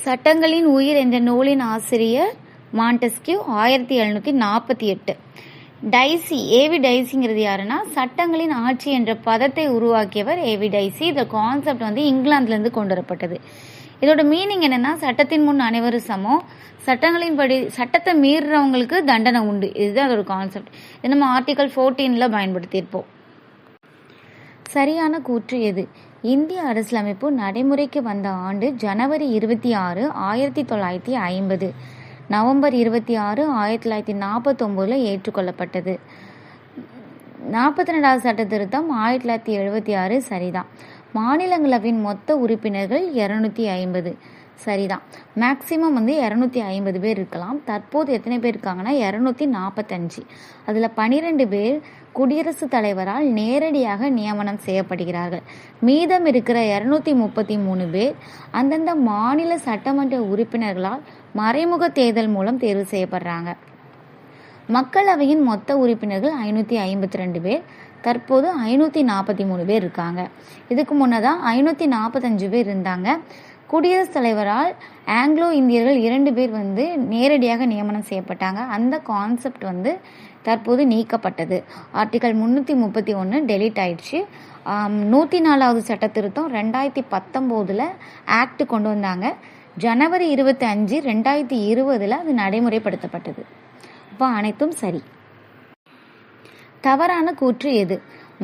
சட்டங்களின் உயிர் என்ற நூலின் ஆசிரியர் மாண்டெஸ்கியூ ஆயிரத்தி எழுநூற்றி நாற்பத்தி எட்டு. டைசி ஏவி டைசிங்கிறது யாருன்னா சட்டங்களின் ஆட்சி என்ற பதத்தை உருவாக்கியவர் ஏவி டைசி. இந்த கான்செப்ட் வந்து இங்கிலாந்துலேருந்து கொண்டு வரப்பட்டது இதோட மீனிங் என்னன்னா சட்டத்தின் முன் அனைவரும் சமம். சட்டங்களின் படி சட்டத்தை மீறுறவங்களுக்கு தண்டனை உண்டு. இதுதான் அதோட கான்செப்ட் இது நம்ம ஆர்டிகல் ஃபோர்டீனில் பயன்படுத்தியிருப்போம். சரியான கூற்று எது? இந்திய அரசியலமைப்பு நடைமுறைக்கு வந்த ஆண்டு ஜனவரி இருபத்தி ஆறு ஆயிரத்தி தொள்ளாயிரத்தி ஐம்பது. நவம்பர் இருபத்தி ஆறு ஆயிரத்தி தொள்ளாயிரத்தி நாற்பத்தொம்போதில் ஏற்றுக்கொள்ளப்பட்டது. நாற்பத்தி ரெண்டாவது சட்ட திருத்தம் ஆயிரத்தி தொள்ளாயிரத்தி எழுபத்தி ஆறு சரிதான். மாநிலங்களவின் மொத்த உறுப்பினர்கள் இரநூத்தி ஐம்பது. சரிதான். மேக்சிமம் வந்து இரநூத்தி ஐம்பது பேர் இருக்கலாம். தற்போது எத்தனை பேர் இருக்காங்கன்னா இரநூத்தி நாற்பத்தஞ்சு அதில் பனிரெண்டு பேர் குடியரசுத் தலைவரால் நேரடியாக நியமனம் செய்யப்படுகிறார்கள். மீதம் இருக்கிற இரநூத்தி முப்பத்தி மூணு பேர் அந்தந்த மாநில சட்டமன்ற உறுப்பினர்களால் மறைமுக தேர்தல் மூலம் தேர்வு செய்யப்படுறாங்க. மக்களவையின் மொத்த உறுப்பினர்கள் ஐநூற்றி ஐம்பத்தி ரெண்டு பேர். தற்போது ஐநூற்றி நாற்பத்தி மூணு பேர் இருக்காங்க. இதுக்கு முன்னதாக ஐநூற்றி நாற்பத்தஞ்சு பேர் இருந்தாங்க. குடியரசுத் தலைவரால் ஆங்கிலோ இந்தியர்கள் இரண்டு பேர் வந்து நேரடியாக நியமனம் செய்யப்பட்டாங்க. அந்த கான்செப்ட் வந்து தற்போது நீக்கப்பட்டது. ஆர்டிகல் முந்நூற்றி முப்பத்தி ஒன்று டெலிட் ஆயிடுச்சு. நூற்றி நாலாவது சட்ட திருத்தம் ரெண்டாயிரத்தி பத்தொம்போதில் ஆக்ட் கொண்டு வந்தாங்க. ஜனவரி இருபத்தி அஞ்சு ரெண்டாயிரத்தி இருபதில் அது நடைமுறைப்படுத்தப்பட்டது. அப்போ அனைத்தும் சரி. தவறான கூற்று எது?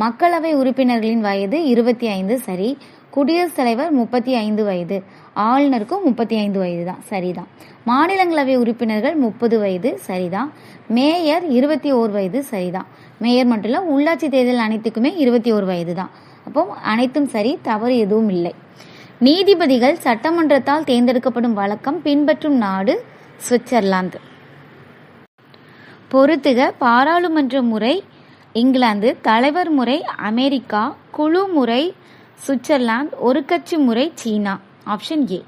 மக்களவை உறுப்பினர்களின் வயது இருபத்தி ஐந்து சரி. குடியரசுத் தலைவர் முப்பத்தி ஐந்து வயது. ஆளுநருக்கும் முப்பத்தி ஐந்து வயது தான் சரிதான். மாநிலங்களவை உறுப்பினர்கள் முப்பது வயது. சரிதான். மேயர் இருபத்தி ஓர் வயது. சரிதான். மேயர் மட்டும் இல்லை உள்ளாட்சி தேர்தல் அனைத்துக்குமே இருபத்தி ஓர் வயது தான் அப்போ அனைத்தும் சரி தவறு எதுவும் இல்லை. நீதிபதிகள் சட்டமன்றத்தால் தேர்ந்தெடுக்கப்படும் வழக்கம் பின்பற்றும் நாடு சுவிட்சர்லாந்து. பொறுத்துக பாராளுமன்ற முறை இங்கிலாந்து தலைவர் முறை அமெரிக்கா குழு முறை சுவிட்சர்லாந்து ஒரு கட்சி முறை சீனா. Option A.